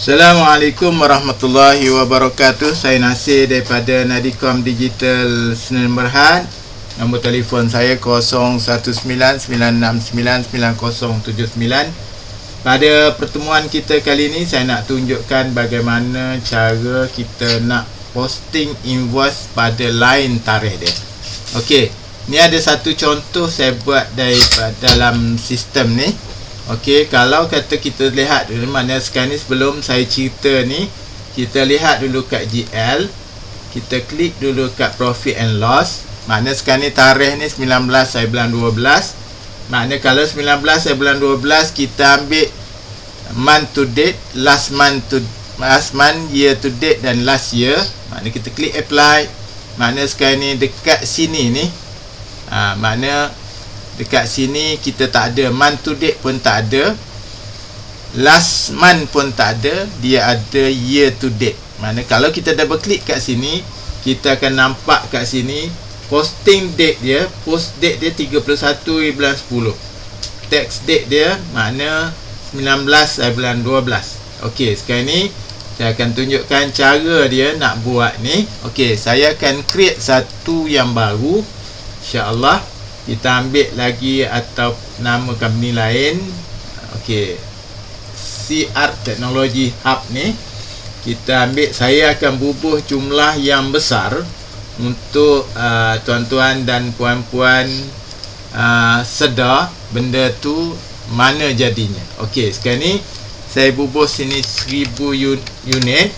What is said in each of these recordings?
Assalamualaikum warahmatullahi wabarakatuh. Saya Nasir daripada Nadicom Digital Senin Berhad. Nombor telefon saya 0199699079. Pada pertemuan kita kali ini saya nak tunjukkan bagaimana cara kita nak posting invoice pada lain tarikh dia. Okey, ni ada satu contoh saya buat dari dalam sistem ni. Okey, kalau kata kita lihat dulu mana sekarang ni sebelum saya cerita ni, kita lihat dulu kat GL. Kita klik dulu kat profit and loss. Makna sekarang ni tarikh ni 19 saya bulan 12. Makna kalau 19 saya bulan 12 kita ambil month to date, last month to last month, year to date dan last year. Makna kita klik apply. Makna sekarang ni dekat sini ni. Ha, makna dekat sini kita tak ada month to date pun tak ada. Last month pun tak ada dia ada year to date. Mana kalau kita double klik kat sini kita akan nampak kat sini posting date dia post date dia 31 bulan 10 tax date dia makna 19 bulan 12 ok sekarang ni saya akan tunjukkan cara dia nak buat ni. Ok saya akan create satu yang baru. insyaAllah kita ambil lagi atau nama company lain. Okey. CR Technology Hub ni kita ambil saya akan bubuh jumlah yang besar untuk uh, tuan-tuan dan puan-puan uh, sedar benda tu mana jadinya. Okey sekarang ni saya bubuh sini 1000 unit.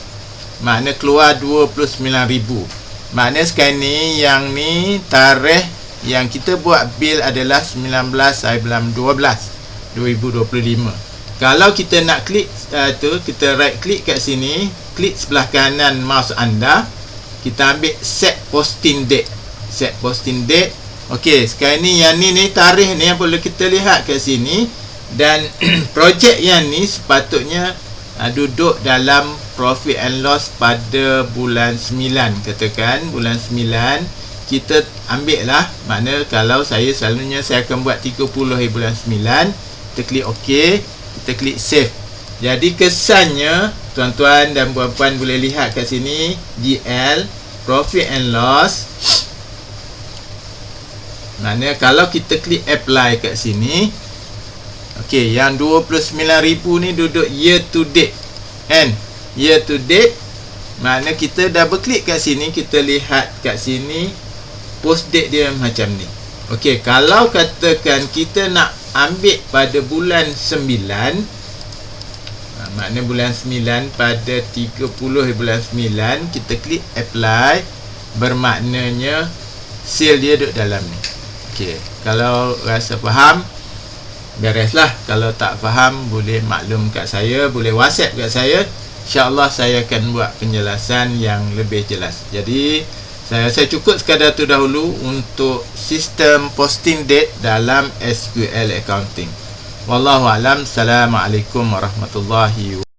Makna keluar 29000 makna sekarang ni yang ni tarikh yang kita buat bil adalah 19 hari bulan 12 2025 kalau kita nak klik uh, tu kita right click kat sini klik sebelah kanan mouse anda kita ambil set posting date. Set posting date. Ok sekarang ni yang ni ni tarikh ni yang boleh kita lihat kat sini. Dan projek yang ni sepatutnya uh, duduk dalam profit and loss pada bulan 9 katakan bulan 9 kita ambil lah makna kalau saya selalunya saya akan buat 30 hari bulan 9 kita klik ok kita klik save. Jadi kesannya tuan-tuan dan puan-puan boleh lihat kat sini GL profit and loss. Makna kalau kita klik apply kat sini ok yang 29,000 ni duduk year to date. Kan year to date makna kita double klik kat sini kita lihat kat sini post date dia macam ni. Okey, kalau katakan kita nak ambil pada bulan 9 ha, makna bulan 9 pada 30 bulan 9 kita klik apply bermaknanya sale dia duduk dalam ni. Okey, kalau rasa faham bereslah. Kalau tak faham boleh maklum kat saya boleh whatsapp kat saya. insyaAllah saya akan buat penjelasan yang lebih jelas. Jadi saya saya cukup sekadar tu dahulu untuk sistem posting date dalam SQL accounting. Wallahu alam. Assalamualaikum warahmatullahi wabarakatuh.